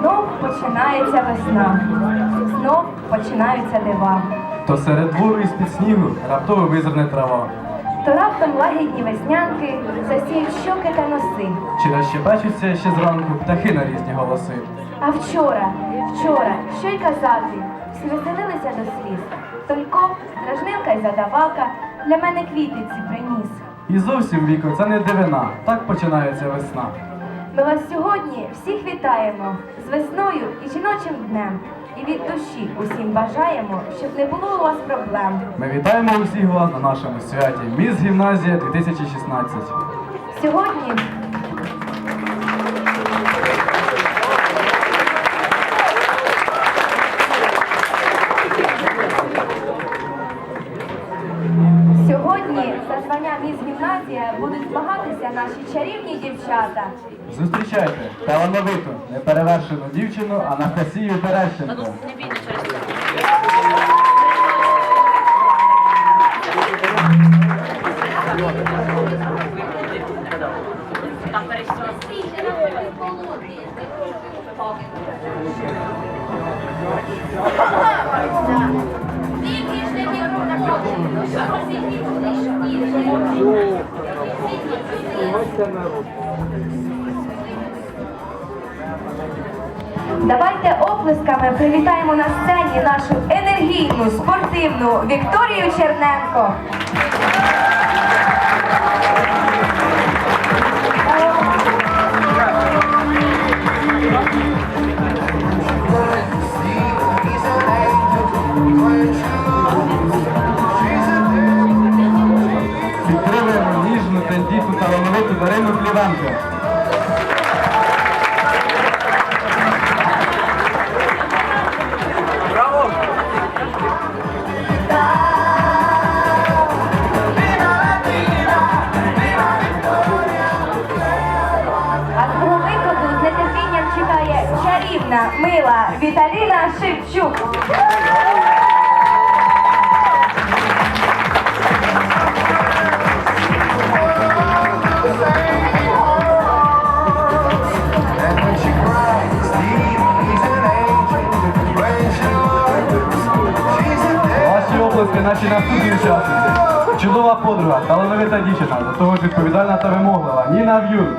Знов починається весна, знов починаються дива. То серед двору із під снігу раптово визирне трава. То раптом лагідні веснянки засіють щоки та носи. Чи розщебечуться ще зранку птахи на різні голоси. А вчора, вчора, що й казати, всі веселилися до сліз. Только, дражнилка й задавака для мене квітиці приніс. І зовсім віко, це не дивина. Так починається весна. Ми вас сьогодні всіх вітаємо з весною і жіночим днем. І від душі усім бажаємо, щоб не було у вас проблем. Ми вітаємо усіх вас на нашому святі Міс Гімназія 2016. Сьогодні гімназія будуть змагатися наші чарівні дівчата. Зустрічайте талановиту, неперевершену дівчину Анастасію Терещенко. Давайте оплесками привітаємо на сцені нашу енергійну спортивну Вікторію Черненко. Дарину Клівенко. А свого виходу з нетерпінням чекає чарівна, мила Віталіна Шевчук. Наші наступні учасниці. Чудова подруга, талановита дівчина, до того ж відповідальна та вимоглива. Ніна В'юн.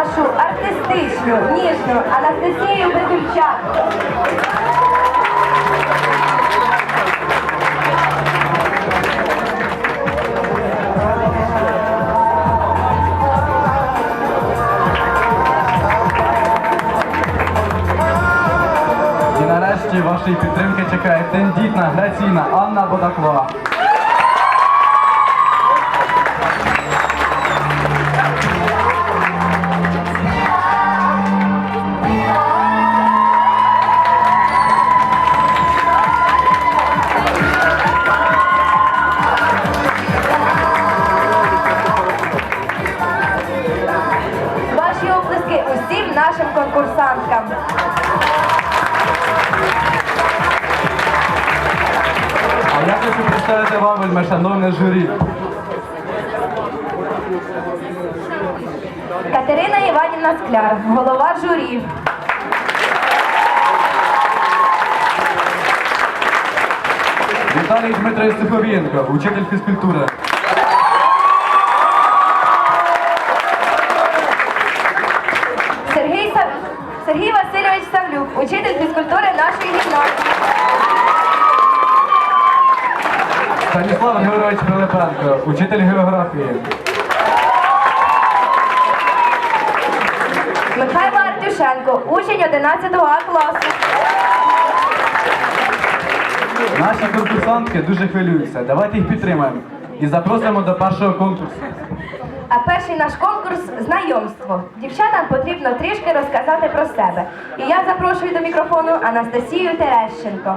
Нашу артистичну, ніжну Анастасію Безульчак. І нарешті вашої підтримки чекає тендітна, граційна Анна Бодаклова. Хочу представити вам вельми шановне журі. Катерина Іванівна Скляр, голова журі. Віталій Дмитро Суховієнко, учитель фізкультури. Сергій. Сергій Васильович Савлюк, учитель фізкультури нашої гімназії. Станіслав Григорович Пилипенко, учитель географії. Михайло Артюшенко, учень 11 А класу. Наші конкурсантки дуже хвилюються. Давайте їх підтримаємо. І запросимо до першого конкурсу. А перший наш конкурс знайомство. Дівчатам потрібно трішки розказати про себе. І я запрошую до мікрофону Анастасію Терещенко.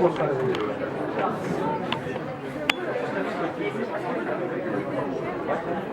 Thank you.